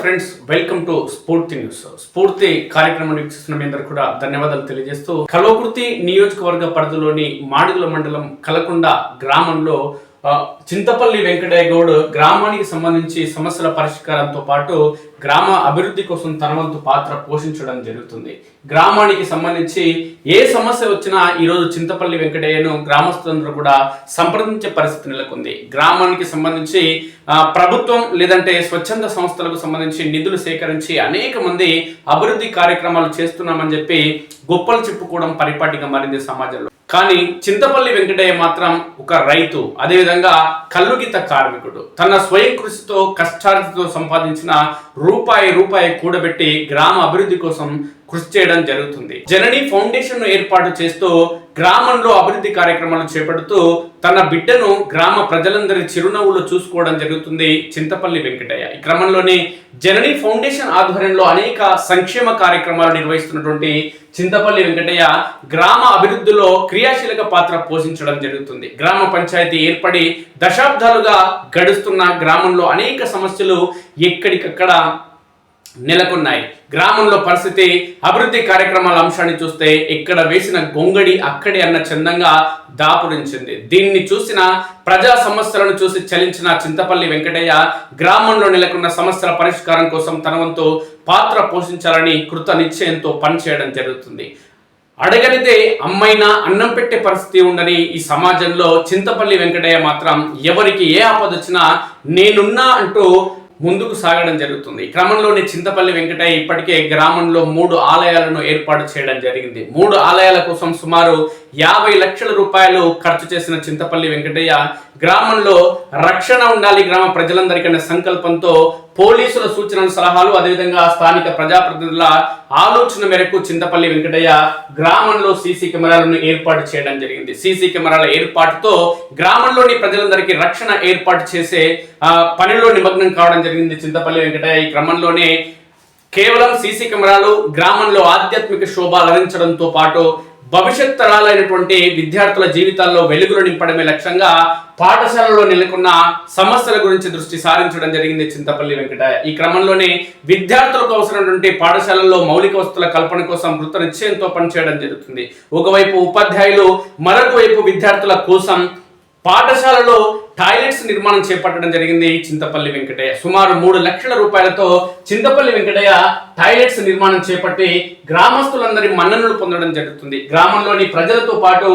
Friends welcome to Spoorthi news Spoorthi కార్యక్రమం వీక్షిస్తున్న మీ అందరూ కూడా ధన్యవాదాలు తెలియజేస్తూ కల్వకుర్తి నియోజకవర్గ పరిధిలోని మాడుగుల మండలం కలకొండ గ్రామంలో చింతపల్లి వెంకటయ్య గౌడ్ గ్రామానికి సంబంధించి సమస్యల పరిష్కారంతో పాటు గ్రామ అభివృద్ధి కోసం తన వంతు పాత్ర పోషించడం జరుగుతుంది. గ్రామానికి సంబంధించి ఏ సమస్య వచ్చినా ఈరోజు చింతపల్లి వెంకటయ్యను గ్రామస్తులందరూ కూడా సంప్రదించే పరిస్థితి నెలకొంది. గ్రామానికి సంబంధించి ప్రభుత్వం లేదంటే స్వచ్ఛంద సంస్థలకు సంబంధించి నిధులు సేకరించి అనేక మంది అభివృద్ధి కార్యక్రమాలు చేస్తున్నామని చెప్పి గొప్పలు చెప్పుకోవడం పరిపాటిగా మారింది సమాజంలో. కానీ చింతపల్లి వెంకటయ్య మాత్రం ఒక రైతు అదేవిధంగా కల్లుగిత కార్మికుడు. తన స్వయం కృషితో కష్టార్జితో సంపాదించిన రూపాయి రూపాయి కూడబెట్టి గ్రామ అభివృద్ధి కోసం కృషి చేయడం జరుగుతుంది. జనని ఫౌండేషన్ను ఏర్పాటు చేస్తూ గ్రామంలో అభివృద్ధి కార్యక్రమాలు చేపడుతూ తన బిడ్డను గ్రామ ప్రజలందరి చిరునవ్వులు చూసుకోవడం జరుగుతుంది చింతపల్లి వెంకటయ్య. ఈ క్రమంలోనే జనని ఫౌండేషన్ ఆధ్వర్యంలో అనేక సంక్షేమ కార్యక్రమాలు నిర్వహిస్తున్నటువంటి చింతపల్లి వెంకటయ్య గ్రామ అభివృద్ధిలో క్రియాశీలక పాత్ర పోషించడం జరుగుతుంది. గ్రామ పంచాయతీ ఏర్పడి దశాబ్దాలుగా గడుస్తున్న గ్రామంలో అనేక సమస్యలు ఎక్కడికక్కడ నెలకొన్నాయి. గ్రామంలో పరిస్థితి అభివృద్ధి కార్యక్రమాల అంశాన్ని చూస్తే ఇక్కడ వేసిన గొంగడి అక్కడి అన్న చందంగా దాపురించింది. దీన్ని చూసిన ప్రజా సమస్యలను చూసి చలించిన చింతపల్లి వెంకటయ్య గ్రామంలో నెలకొన్న సమస్యల పరిష్కారం కోసం తన వంతు పాత్ర పోషించాలని కృత నిశ్చయంతో పనిచేయడం జరుగుతుంది. అడగనిదే అమ్మైనా అన్నం పెట్టే పరిస్థితి ఉండని ఈ సమాజంలో చింతపల్లి వెంకటయ్య మాత్రం ఎవరికి ఏ ఆపద వచ్చినా నేనున్నా అంటూ ముందుకు సాగడం జరుగుతుంది. క్రమంలోనే చింతపల్లి వెంకటయ్య ఇప్పటికే గ్రామంలో మూడు ఆలయాలను ఏర్పాటు చేయడం జరిగింది. మూడు ఆలయాల కోసం సుమారు యాభై లక్షల రూపాయలు ఖర్చు చేసిన చింతపల్లి వెంకటయ్య గ్రామంలో రక్షణ ఉండాలి గ్రామ ప్రజలందరికీ సంకల్పంతో పోలీసుల సూచనల సలహాలు అదేవిధంగా స్థానిక ప్రజాప్రతినిధుల ఆలోచన మేరకు చింతపల్లి వెంకటయ్య గ్రామంలో సీసీ కెమెరాలను ఏర్పాటు చేయడం జరిగింది. సీసీ కెమెరాల ఏర్పాటుతో గ్రామంలోని ప్రజలందరికీ రక్షణ ఏర్పాటు చేసే పనిలో నిమగ్నం కావడం జరిగింది చింతపల్లి వెంకటయ్య. ఈ క్రమంలోనే కేవలం సీసీ కెమెరాలు గ్రామంలో ఆధ్యాత్మిక శోభ అలరించడంతో పాటు భవిష్యత్ తరాలైనటువంటి విద్యార్థుల జీవితాల్లో వెలుగులు నింపడమే లక్ష్యంగా పాఠశాలలో నెలకొన్న సమస్యల గురించి దృష్టి సారించడం జరిగింది చింతపల్లి వెంకట. ఈ క్రమంలోనే విద్యార్థులకు అవసరమైనటువంటి పాఠశాలల్లో మౌలిక వస్తువుల కల్పన కోసం వృత్త నిశ్చయంతో పనిచేయడం జరుగుతుంది. ఒకవైపు ఉపాధ్యాయులు మరొక వైపు విద్యార్థుల కోసం పాఠశాలలో టాయిలెట్స్ నిర్మాణం చేపట్టడం జరిగింది చింతపల్లి వెంకటయ్య. సుమారు మూడు లక్షల రూపాయలతో చింతపల్లి వెంకటయ్య టాయిలెట్స్ నిర్మాణం చేపట్టి గ్రామస్తులందరి మన్ననలు పొందడం జరుగుతుంది. గ్రామంలోని ప్రజలతో పాటు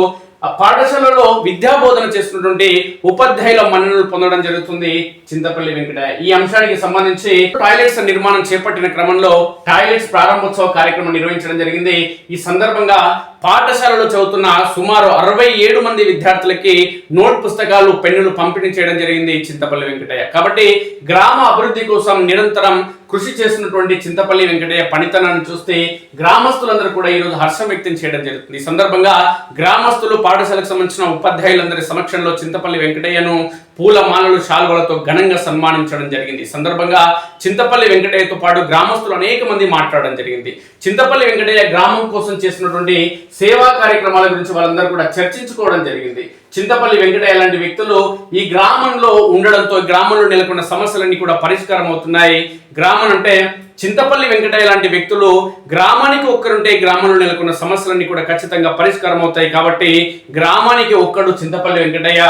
ఆ పాఠశాలలో విద్యా బోధన చేస్తున్నటువంటి ఉపాధ్యాయుల మన్ననలు పొందడం జరుగుతుంది చింతపల్లి వెంకటయ్య. ఈ అంశానికి సంబంధించి టాయిలెట్స్ నిర్మాణం చేపట్టిన క్రమంలో టాయిలెట్స్ ప్రారంభోత్సవ కార్యక్రమం నిర్వహించడం జరిగింది. ఈ సందర్భంగా పాఠశాలలో చదువుతున్న సుమారు అరవై ఏడు మంది విద్యార్థులకి నోట్ పుస్తకాలు పెన్నులు పంపిణీ చేయడం జరిగింది చింతపల్లి వెంకటయ్య. కాబట్టి గ్రామ అభివృద్ధి కోసం నిరంతరం కృషి చేస్తున్నటువంటి చింతపల్లి వెంకటయ్య పనితనాన్ని చూస్తే గ్రామస్తులందరూ కూడా ఈరోజు హర్షం వ్యక్తం చేయడం జరుగుతుంది. ఈ సందర్భంగా గ్రామస్తులు పాఠశాలకు సంబంధించిన ఉపాధ్యాయులందరి సమక్షంలో చింతపల్లి వెంకటయ్యను పూల మాలలు శాల్వలతో ఘనంగా సన్మానించడం జరిగింది. ఈ సందర్భంగా చింతపల్లి వెంకటయ్యతో పాటు గ్రామస్తులు అనేక మంది మాట్లాడడం జరిగింది. చింతపల్లి వెంకటయ్య గ్రామం కోసం చేసినటువంటి సేవా కార్యక్రమాల గురించి వాళ్ళందరూ కూడా చర్చించుకోవడం జరిగింది. చింతపల్లి వెంకటయ్య లాంటి వ్యక్తులు ఈ గ్రామంలో ఉండడంతో గ్రామంలో నెలకొన్న సమస్యలన్నీ కూడా పరిష్కారం అవుతున్నాయి గ్రామం అంటే చింతపల్లి వెంకటయ్య లాంటి వ్యక్తులు గ్రామానికి ఒక్కరుంటే గ్రామంలో నెలకొన్న సమస్యలన్నీ కూడా ఖచ్చితంగా పరిష్కారం అవుతాయి కాబట్టి గ్రామానికి ఒక్కడు చింతపల్లి వెంకటయ్య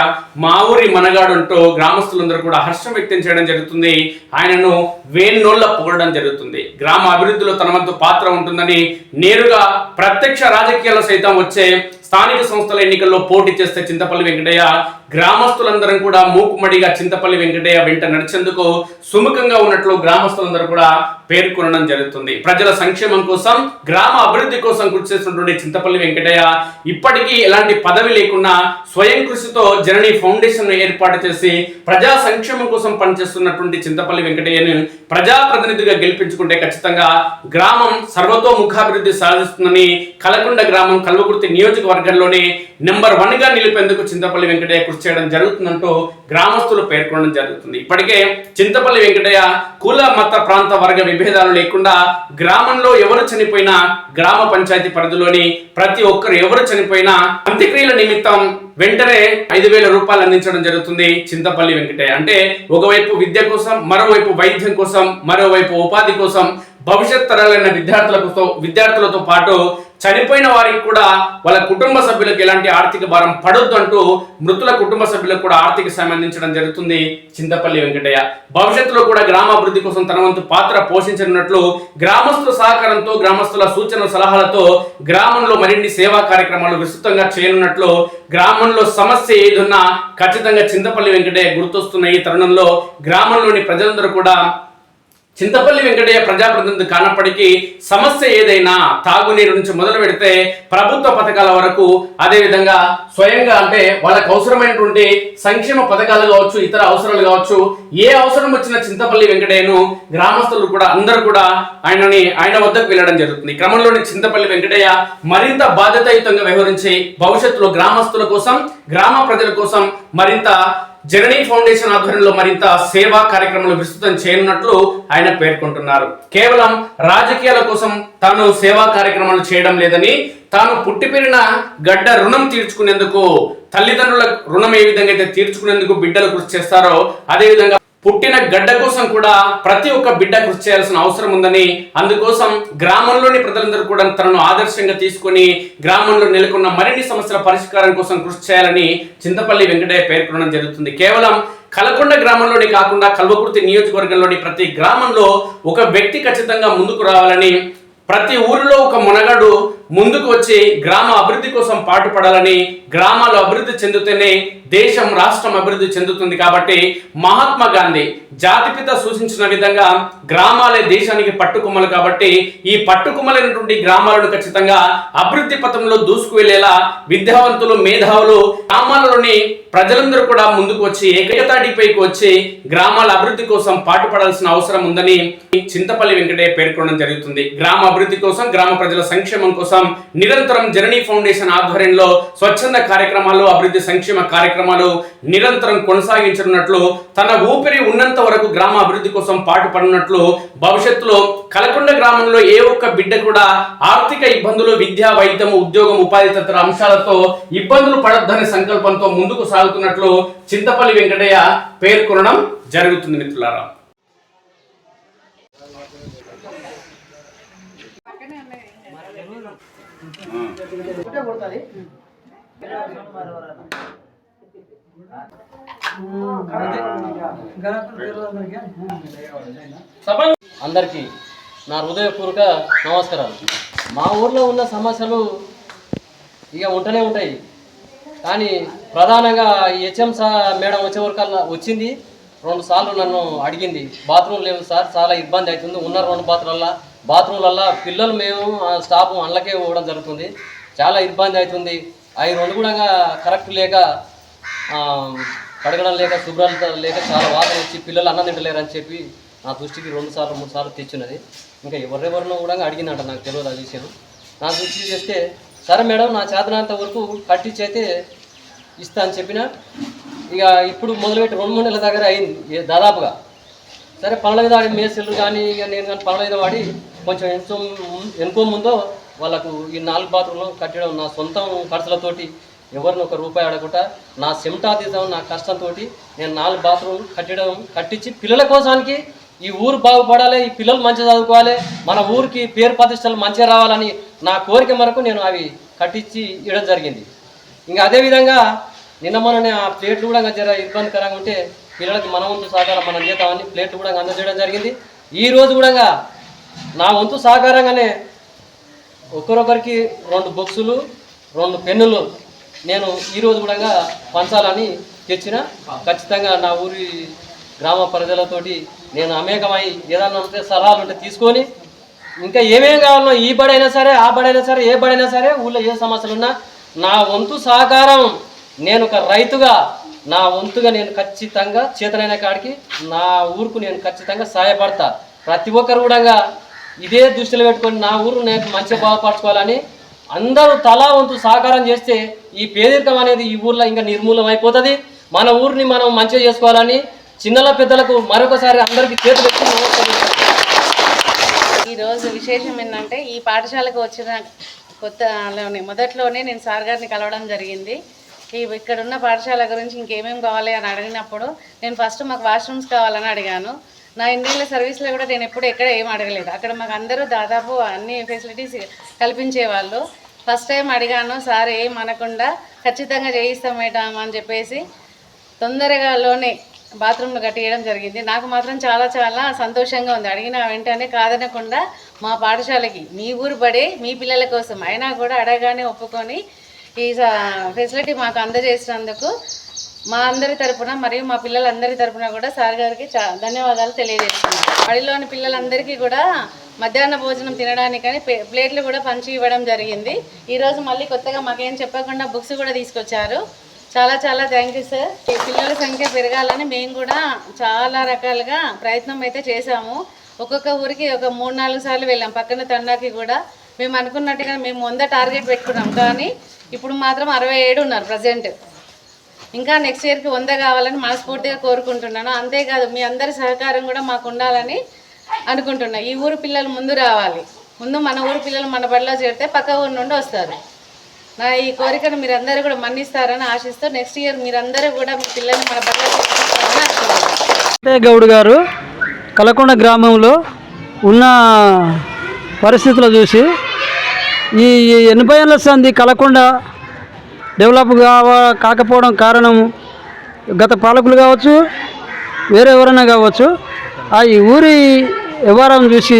మా ఊరి మనగాడు అంటూ గ్రామస్తులందరూ కూడా హర్షం వ్యక్తం చేయడం జరుగుతుంది. ఆయనను వేణోళ్ళ పొగడడం జరుగుతుంది. గ్రామ అభివృద్ధిలో తన వంతు పాత్ర ఉంటుందని నేరుగా ప్రత్యక్ష రాజకీయాల్లో సైతం వచ్చే స్థానిక సంస్థల ఎన్నికల్లో పోటీ చేస్తే చింతపల్లి వెంకటయ్య గ్రామస్తులందరం కూడా మూకుమడిగా చింతపల్లి వెంకటయ్య వెంట నడిచేందుకు సుముఖంగా ఉన్నట్లు గ్రామస్తులందరూ కూడా పేర్కొనడం జరుగుతుంది. ప్రజల సంక్షేమం కోసం గ్రామ అభివృద్ధి కోసం కృషి చేస్తున్నటువంటి చింతపల్లి వెంకటయ్య ఇప్పటికీ ఎలాంటి పదవి లేకున్నా స్వయం కృషితో జనని ఫౌండేషన్ ఏర్పాటు చేసి ప్రజా సంక్షేమం కోసం పనిచేస్తున్నటువంటి చింతపల్లి వెంకటయ్యను ప్రజాప్రతినిధిగా గెలిపించుకుంటే ఖచ్చితంగా గ్రామం సర్వతోముఖాభివృద్ధి సాధిస్తుందని కలకొండ గ్రామం కల్వకుర్తి నియోజకవర్గం నియోజకవర్గంలోనే నెంబర్ వన్గా నిలిపేందుకు చింతపల్లి వెంకటయ్య కృషి చేయడం జరుగుతుందంటూ గ్రామస్తులు పేర్కొనడం జరుగుతుంది. ఇప్పటికే చింతపల్లి వెంకటయ్య కుల మత ప్రాంత వర్గ విభేదాలు లేకుండా గ్రామంలో ఎవరు చనిపోయినా గ్రామ పంచాయతీ పరిధిలోని ప్రతి ఒక్కరు ఎవరు చనిపోయినా అంత్యక్రియల నిమిత్తం వెంటనే ఐదు వేల రూపాయలు అందించడం జరుగుతుంది చింతపల్లి వెంకటయ్య. అంటే ఒకవైపు విద్య కోసం మరోవైపు వైద్యం కోసం మరోవైపు ఉపాధి కోసం భవిష్యత్ తరాలైన విద్యార్థులతో విద్యార్థులతో పాటు చనిపోయిన వారికి కూడా వాళ్ళ కుటుంబ సభ్యులకు ఎలాంటి ఆర్థిక భారం పడొద్దు అంటూ మృతుల కుటుంబ సభ్యులకు కూడా ఆర్థిక సాయం అందించడం జరుగుతుంది. చింతపల్లి వెంకటయ్య. భవిష్యత్తులో కూడా గ్రామాభివృద్ధి కోసం తన వంతు పాత్ర పోషించనున్నట్లు గ్రామస్తుల సహకారంతో గ్రామస్తుల సూచన సలహాలతో గ్రామంలో మరిన్ని సేవా కార్యక్రమాలు విస్తృతంగా చేయనున్నట్లు గ్రామంలో సమస్య ఏదున్నా ఖచ్చితంగా చింతపల్లి వెంకటయ్య గుర్తొస్తున్న ఈ తరుణంలో గ్రామంలోని ప్రజలందరూ కూడా చింతపల్లి వెంకటయ్య ప్రజాప్రతినిధి కానప్పటికీ సమస్య ఏదైనా తాగునీరు నుంచి మొదలు పెడితే ప్రభుత్వ పథకాల వరకు అదేవిధంగా స్వయంగా అంటే వాళ్ళకు అవసరమైనటువంటి సంక్షేమ పథకాలు కావచ్చు ఇతర అవసరాలు కావచ్చు ఏ అవసరం వచ్చిన చింతపల్లి వెంకటయ్యను గ్రామస్తులు కూడా అందరూ కూడా ఆయనని ఆయన వద్దకు వెళ్ళడం జరుగుతుంది. క్రమంలోని చింతపల్లి వెంకటయ్య మరింత బాధ్యతాయుతంగా వ్యవహరించి భవిష్యత్తులో గ్రామస్తుల కోసం గ్రామ ప్రజల కోసం మరింత జననీ ఫౌండేషన్ ఆధ్వర్యంలో మరింత సేవా కార్యక్రమాలు విస్తృతం చేయనున్నట్లు ఆయన పేర్కొంటున్నారు. కేవలం రాజకీయాల కోసం తాను సేవా కార్యక్రమాలు చేయడం లేదని తాను పుట్టి పెరిగిన గడ్డ రుణం తీర్చుకునేందుకు తల్లిదండ్రుల రుణం ఏ విధంగా అయితే తీర్చుకునేందుకు బిడ్డలు కృషి చేస్తారో అదే విధంగా పుట్టిన గడ్డ కోసం కూడా ప్రతి ఒక్క బిడ్డ కృషి చేయాల్సిన అవసరం ఉందని అందుకోసం గ్రామంలోని ప్రజలందరూ కూడా తనను ఆదర్శంగా తీసుకొని గ్రామంలో నెలకొన్న మరిన్ని సమస్యల పరిష్కారం కోసం కృషి చేయాలని చింతపల్లి వెంకటయ్య పేర్కొనడం జరుగుతుంది. కేవలం కలకొండ గ్రామంలోనే కాకుండా కల్వకుర్తి నియోజకవర్గంలోని ప్రతి గ్రామంలో ఒక వ్యక్తి ఖచ్చితంగా ముందుకు రావాలని ప్రతి ఊరిలో ఒక మునగాడు ముందుకు వచ్చి గ్రామ అభివృద్ధి కోసం పాటుపడాలని గ్రామాలు అభివృద్ధి చెందితేనే దేశం రాష్ట్రం అభివృద్ధి చెందుతుంది కాబట్టి మహాత్మా గాంధీ జాతిపిత సూచించిన విధంగా గ్రామాలే దేశానికి పట్టుకుమ్మలు కాబట్టి ఈ పట్టుకుమ్మలైనటువంటి గ్రామాలను ఖచ్చితంగా అభివృద్ధి పథంలో దూసుకువెళ్ళేలా విద్యావంతులు మేధావులు గ్రామాలలోని ప్రజలందరూ కూడా ముందుకు వచ్చి ఏకతాటిపైకి వచ్చి గ్రామాల అభివృద్ధి కోసం పాటుపడాల్సిన అవసరం ఉందని చింతపల్లి వెంకటయ్య పేర్కొనడం జరుగుతుంది. గ్రామ అభివృద్ధి కోసం గ్రామ ప్రజల సంక్షేమం కోసం నిరంతరం జననీ ఫౌండేషన్ ఆధ్వర్యంలో స్వచ్ఛంద కార్యక్రమాలు అభివృద్ధి సంక్షేమ కార్యక్రమాలు నిరంతరం కొనసాగించనున్నట్లు తన ఊపిరి ఉన్నంత వరకు గ్రామ అభివృద్ధి కోసం పాటుపడినట్లు భవిష్యత్తులో కలకొండ గ్రామంలో ఏ ఒక్క బిడ్డ కూడా ఆర్థిక ఇబ్బందులు విద్యా వైద్యం ఉద్యోగం ఉపాధి తదితర అంశాలతో ఇబ్బందులు పడొద్దనే సంకల్పంతో ముందుకు సాగుతున్నట్లు చింతపల్లి వెంకటయ్య పేర్కొనడం జరుగుతుంది మిత్రులారా. అందరికీ నా హృదయపూర్వక నమస్కారాలు. మా ఊర్లో ఉన్న సమస్యలు ఇక ఉంటూనే ఉంటాయి. కానీ ప్రధానంగా ఈ హెచ్ఎం సా మేడం వచ్చే వరకల్లా వచ్చింది. రెండు సార్లు నన్ను అడిగింది. బాత్రూమ్ లేవు సార్ చాలా ఇబ్బంది అవుతుంది. ఉన్న రెండు బాత్రూమ్ల బాత్రూమ్లల్లో పిల్లలు మేము ఆ స్టాఫ్ అందులోకే పోవడం జరుగుతుంది. చాలా ఇబ్బంది అవుతుంది. అవి రెండు కూడా కరెక్ట్ లేక కడగడం లేక శుభ్రత లేక చాలా వాసన వచ్చి పిల్లలు అన్నం తింటలేరు అని చెప్పి నా దృష్టికి రెండు సార్లు మూడు సార్లు తెచ్చినది ఇంకా ఎవరెవరినో కూడా అడిగిందంట నాకు తెలియదు ఆ విషయం. నా దృష్టికి చేస్తే సరే మేడం నా చేతనంత వరకు కట్టించి అయితే ఇస్తా అని చెప్పిన ఇక ఇప్పుడు మొదలుపెట్టి రెండు మూడు నెలల దగ్గర అయింది దాదాపుగా. సరే పనుల మీద వాడి మేస్త్రీలు కానీ ఇక నేను కానీ పనుల మీద వాడి కొంచెం ఎంతో ఎనుకో ముందో వాళ్ళకు ఈ నాలుగు బాత్రూంలు కట్టడం నా సొంతం ఖర్చులతోటి ఎవరిని ఒక రూపాయి అడగకుండా నా చెమటాతీతం నా కష్టంతో నేను నాలుగు బాత్రూమ్ కట్టడం కట్టించి పిల్లల కోసానికి ఈ ఊరు బాగుపడాలి ఈ పిల్లలు మంచిగా చదువుకోవాలి మన ఊరికి పేరు ప్రతిష్టలు మంచిగా రావాలని నా కోరిక మేరకు నేను అవి కట్టించి ఇవ్వడం జరిగింది. ఇంకా అదేవిధంగా నిన్న మన ఆ ప్లేట్లు కూడా జర ఇబ్బందికరంగా ఉంటే పిల్లలకి మన వంతు సహకారం మనం చేద్దామని ప్లేట్లు కూడా అందజేయడం జరిగింది. ఈ రోజు కూడా నా వంతు సహకారంగానే ఒకరొకరికి రెండు బొక్సులు రెండు పెన్నులు నేను ఈరోజు కూడా పంచాలని తెచ్చిన. ఖచ్చితంగా నా ఊరి గ్రామ ప్రజలతోటి నేను అమేకమై ఏదన్నా ఉంటే సలహాలు ఉంటే తీసుకొని ఇంకా ఏమేమి కావాలో ఈ బడైనా సరే ఆ బడైనా సరే ఏ బడైనా సరే ఊళ్ళో ఏ సమస్యలు ఉన్నా నా వంతు సహకారం నేను ఒక రైతుగా నా వంతుగా నేను ఖచ్చితంగా చేతనైన కాడికి నా ఊరుకు నేను ఖచ్చితంగా సహాయపడతా ప్రతి ఒక్కరు కూడా ఇదే దృష్టిలో పెట్టుకొని నా ఊరు నేను మంచిగా బాగుపరచుకోవాలని అందరూ తలా వంతు సహకారం చేస్తే ఈ పేదరికం అనేది ఈ ఊర్లో ఇంకా నిర్మూలం అయిపోతుంది. మన ఊరిని మనం మంచిగా చేసుకోవాలని చిన్నల పెద్దలకు మరొకసారి అందరికీ చేతులు పెట్టి ఈరోజు విశేషం ఏంటంటే ఈ పాఠశాలకు వచ్చిన కొత్తలోనే మొదట్లోనే నేను సార్ గారిని కలవడం జరిగింది. ఈ పాఠశాల గురించి ఇంకేమేమి కావాలి అని అడిగినప్పుడు నేను ఫస్ట్ మాకు వాష్రూమ్స్ కావాలని అడిగాను. నా ఇండియన్ల సర్వీస్లో కూడా నేను ఎప్పుడు ఎక్కడ ఏం అడగలేదు. అక్కడ మాకు అందరూ దాదాపు అన్ని ఫెసిలిటీస్ కల్పించేవాళ్ళు ఫస్ట్ టైం అడిగాను సార్ ఏం అనకుండా ఖచ్చితంగా చేయిస్తాం మేడం అని చెప్పేసి తొందరగాలోనే బాత్రూమ్లు కట్టియడం జరిగింది. నాకు మాత్రం చాలా చాలా సంతోషంగా ఉంది. అడిగిన వెంటనే కాదనకుండా మా పాఠశాలకి మీ ఊరు పడే మీ పిల్లల కోసం అయినా కూడా అడగానే ఒప్పుకొని ఈ ఫెసిలిటీ మాకు అందజేసినందుకు మా అందరి తరపున మరియు మా పిల్లలందరి తరపున కూడా సార్ గారికి చా ధన్యవాదాలు తెలియజేస్తున్నాను. బడిలోని పిల్లలందరికీ కూడా మధ్యాహ్న భోజనం తినడానికని ప్లే- ప్లేట్లు కూడా పంచి ఇవ్వడం జరిగింది. ఈరోజు మళ్ళీ కొత్తగా మాకేం చెప్పకుండా బుక్స్ కూడా తీసుకొచ్చారు. చాలా చాలా థ్యాంక్ యూ సార్. ఈ పిల్లల సంఖ్య పెరగాలని మేము కూడా చాలా రకాలుగా ప్రయత్నం అయితే చేశాము. ఒక్కొక్క ఊరికి ఒక మూడు నాలుగు సార్లు వెళ్ళాం. పక్కన తండాకి కూడా మేము అనుకున్నట్టుగా మేము వంద టార్గెట్ పెట్టుకున్నాం. కానీ ఇప్పుడు మాత్రం అరవై ఏడు ఉన్నారు ప్రజెంట్. ఇంకా నెక్స్ట్ ఇయర్కి వంద కావాలని మనస్ఫూర్తిగా కోరుకుంటున్నాను. అంతేకాదు మీ అందరి సహకారం కూడా మాకు ఉండాలని అనుకుంటున్నా. ఈ ఊరు పిల్లలు ముందు రావాలి. ముందు మన ఊరు పిల్లలు మన బడిలో చేరితే పక్క ఊరు నుండి వస్తారు. నా ఈ కోరికను మీరందరూ కూడా మన్నిస్తారని ఆశిస్తూ నెక్స్ట్ ఇయర్ మీరందరూ కూడా మీ పిల్లల్ని మన బడిలో చేర్చుకుంటారని గౌడ్ గారు కలకొండ గ్రామంలో ఉన్న పరిస్థితులు చూసి ఈ ఎనభై ఏళ్ళ సంది కలకొండ డెవలప్ కావ కాకపోవడం కారణం గత పాలకులు కావచ్చు వేరే ఎవరైనా కావచ్చు ఆ ఈ ఊరి వ్యవహారం చూసి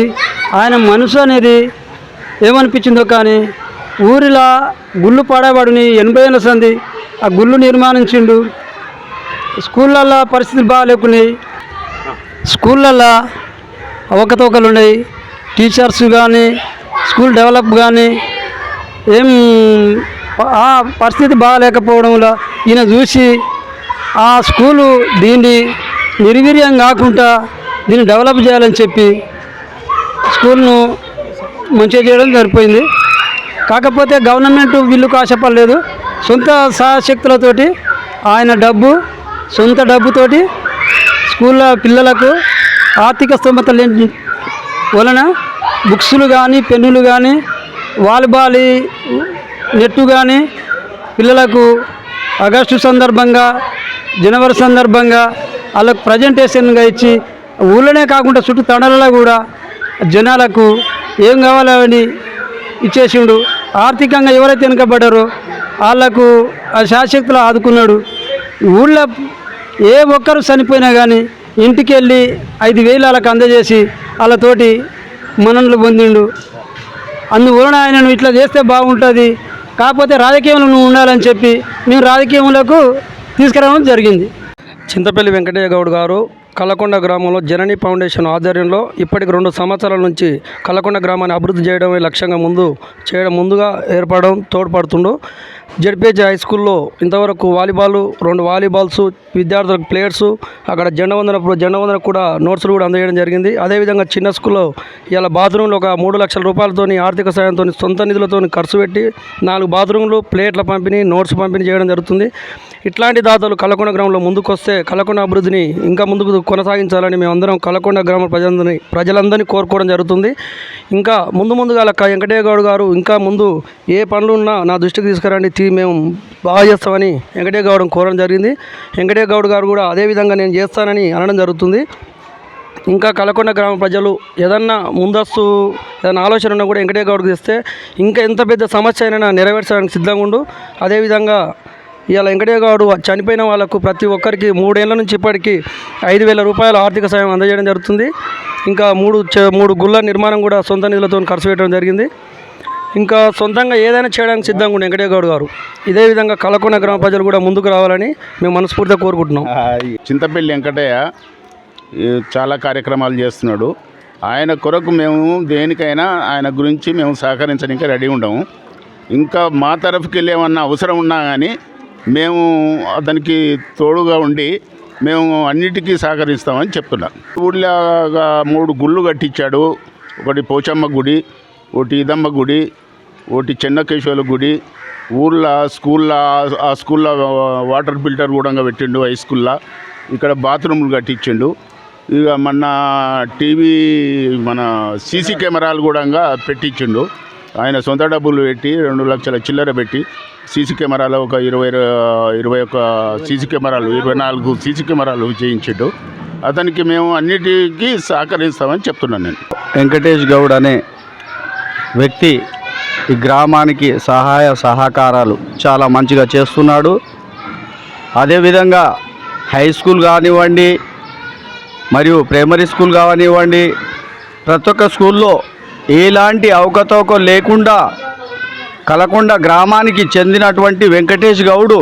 ఆయన మనసు అనేది ఏమనిపించిందో కానీ ఊరిలా గుళ్ళు పాడేవాడిని ఎనభై ఏళ్ళ సంది ఆ గుళ్ళు నిర్మాణించిండు. స్కూళ్ళల్లో పరిస్థితులు బాగాలేకున్నాయి. స్కూళ్ళల్లో అవకతవకలు ఉన్నాయి. టీచర్స్ కానీ స్కూల్ డెవలప్ కానీ ఏం ఆ పరిస్థితి బాగాలేకపోవడంలో ఈయన చూసి ఆ స్కూలు దీన్ని నిర్వీర్యం కాకుండా దీన్ని డెవలప్ చేయాలని చెప్పి స్కూల్ను మంచిగా చేయడం సరిపోయింది. కాకపోతే గవర్నమెంట్ వీళ్ళు కాశపడలేదు. సొంత సహశక్తులతోటి ఆయన డబ్బు సొంత డబ్బుతోటి స్కూల్లో పిల్లలకు ఆర్థిక స్తోమత లేని వలన బుక్స్లు కానీ పెన్నులు కానీ వాలీబాల్ నెట్టు కానీ పిల్లలకు ఆగస్టు సందర్భంగా జనవరి సందర్భంగా వాళ్ళకు ప్రజెంటేషన్గా ఇచ్చి ఊళ్ళోనే కాకుండా చుట్టూ తండలలో కూడా జనాలకు ఏం కావాలని ఇచ్చేసిండు. ఆర్థికంగా ఎవరైతే వెనుకబడ్డారో వాళ్ళకు ఆ శాశక్తులు ఆదుకున్నాడు. ఊళ్ళో ఏ ఒక్కరు చనిపోయినా కానీ ఇంటికి వెళ్ళి ఐదు వేలు వాళ్ళకి అందజేసి వాళ్ళతోటి మననలు పొందిండు. అందువలన ఆయనను ఇట్లా చేస్తే బాగుంటుంది. కాకపోతే రాజకీయంలో నువ్వు ఉండాలని చెప్పి మేము రాజకీయంలోకి తీసుకురావడం జరిగింది. చింతపల్లి వెంకటయ్య గౌడ్ గారు కలకొండ గ్రామంలో జనని ఫౌండేషన్ ఆధ్వర్యంలో ఇప్పటికి రెండు సంవత్సరాల నుంచి కలకొండ గ్రామాన్ని అభివృద్ధి చేయడమే లక్ష్యంగా ముందు చేయడం ముందుగా ఏర్పడడం తోడ్పడుతుండు. జడ్పిహెచ్ హై స్కూల్లో ఇంతవరకు వాలీబాల్ రెండు వాలీబాల్స్ విద్యార్థులకు ప్లేయర్స్ అక్కడ జెండా వందన జెండా వందన కూడా నోట్స్లు కూడా అందజేయడం జరిగింది. అదేవిధంగా చిన్న స్కూల్లో ఇలా బాత్రూంలో ఒక మూడు లక్షల రూపాయలతోని ఆర్థిక సాయంతో సొంత నిధులతో ఖర్చు పెట్టి నాలుగు బాత్రూంలు ప్లేట్ల పంపిణీ నోట్స్ పంపిణీ చేయడం జరుగుతుంది. ఇట్లాంటి దాతలు కలకొండ గ్రామంలో ముందుకొస్తే కలకొండ అభివృద్ధిని ఇంకా ముందుకు కొనసాగించాలని మేమందరం కలకొండ గ్రామ ప్రజలందరినీ ప్రజలందరినీ కోరుకోవడం జరుగుతుంది. ఇంకా ముందు ముందుగా లక్క వెంకటయ్య గౌడ్ గారు ఇంకా ముందు ఏ పనులు ఉన్నా నా దృష్టికి తీసుకురండి. ఇచ్చి మేము బాగా చేస్తామని వెంకటయ్య గౌడ్ని కోరడం జరిగింది. వెంకటయ్య గౌడ్ గారు కూడా అదే విధంగా నేను చేస్తానని అనడం జరుగుతుంది. ఇంకా కలకొండ గ్రామ ప్రజలు ఏదన్నా ముందస్తు ఏదైనా ఆలోచన ఉన్నా కూడా వెంకటే గౌడ్కి ఇస్తే ఇంకా ఎంత పెద్ద సమస్య అయినా నెరవేర్చడానికి సిద్ధంగా ఉండు. అదేవిధంగా ఇవాళ వెంకటయ్య గౌడు చనిపోయిన వాళ్ళకు ప్రతి ఒక్కరికి మూడేళ్ళ నుంచి ఇప్పటికీ ఐదు వేల రూపాయల ఆర్థిక సాయం అందజేయడం జరుగుతుంది. ఇంకా మూడు చ- మూడు గుళ్ళ నిర్మాణం కూడా సొంత నిధులతో ఖర్చు పెట్టడం జరిగింది. ఇంకా సొంతంగా ఏదైనా చేయడానికి సిద్ధంగా ఉండే వెంకటయ్య గౌడ్ గారు. ఇదే విధంగా కలకొండ గ్రామ ప్రజలు కూడా ముందుకు రావాలని మేము మనస్ఫూర్తిగా కోరుకుంటున్నాం. చింతపల్లి వెంకటయ్య చాలా కార్యక్రమాలు చేస్తున్నాడు. ఆయన కొరకు మేము దేనికైనా ఆయన గురించి మేము సహకరించడానికి రెడీ ఉండము ఇంకా మా తరఫుకి వెళ్ళి ఏమన్నా అవసరం ఉన్నా కానీ మేము అతనికి తోడుగా ఉండి మేము అన్నిటికీ సహకరిస్తామని చెప్తున్నాం. ఊళ్ళో మూడు గుళ్ళు కట్టించాడు. ఒకటి పోచమ్మ గుడి ఒకటి ఇదమ్మ గుడి ఒకటి చెన్నకేశ్వర గుడి ఊళ్ళో స్కూల్లో ఆ స్కూల్లో వాటర్ ఫిల్టర్ కూడా పెట్టిండు హై స్కూల్లో ఇక్కడ బాత్రూమ్లు కట్టించిండు. ఇక మొన్న టీవీ మన సీసీ కెమెరాలు కూడా పెట్టించిండు. ఆయన సొంత డబ్బులు పెట్టి రెండు లక్షల చిల్లర పెట్టి సీసీ కెమెరాలో ఒక ఇరవై ఇరవై ఒక సీసీ కెమెరాలు ఇరవై నాలుగు సీసీ కెమెరాలు చేయించాడు. అతనికి మేము అన్నిటికీ సహకరిస్తామని చెప్తున్నాను నేను. వెంకటేష్ గౌడ్ అనే వ్యక్తి ఈ గ్రామానికి సహాయ సహకారాలు చాలా మంచిగా చేస్తున్నాడు. అదేవిధంగా హై స్కూల్ కానివ్వండి మరియు ప్రైమరీ స్కూల్ కానివ్వండి ప్రతి ఒక్క స్కూల్లో ఎలాంటి అవకతవక లేకుండా కలకొండ గ్రామానికి చెందినటువంటి వెంకటేష్ గౌడు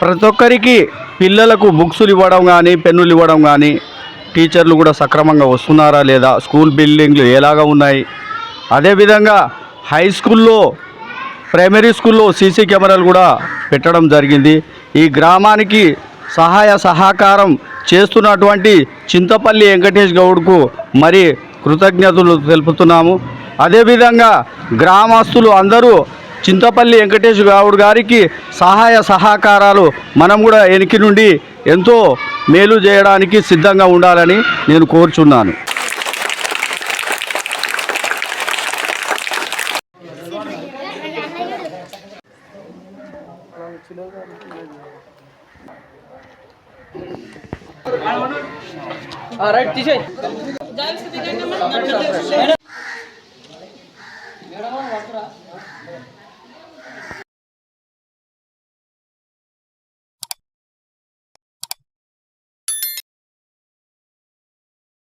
ప్రతి ఒక్కరికి పిల్లలకు బుక్సులు ఇవ్వడం కానీ పెన్నులు ఇవ్వడం కానీ టీచర్లు కూడా సక్రమంగా వస్తున్నారా లేదా స్కూల్ బిల్డింగ్లు ఎలాగా ఉన్నాయి అదేవిధంగా హై స్కూల్లో ప్రైమరీ స్కూల్లో సీసీ కెమెరాలు కూడా పెట్టడం జరిగింది. ఈ గ్రామానికి సహాయ సహకారం చేస్తున్నటువంటి చింతపల్లి వెంకటేష్ గౌడ్కు మరి కృతజ్ఞతలు తెలుపుతున్నాము. అదేవిధంగా గ్రామస్తులు అందరూ చింతపల్లి వెంకటేష్ గౌడ్ గారికి సహాయ సహకారాలు మనం కూడా వెనక్కి నుండి ఎంతో మేలు చేయడానికి సిద్ధంగా ఉండాలని నేను కోరుచున్నాను. రైట్ తీసేయి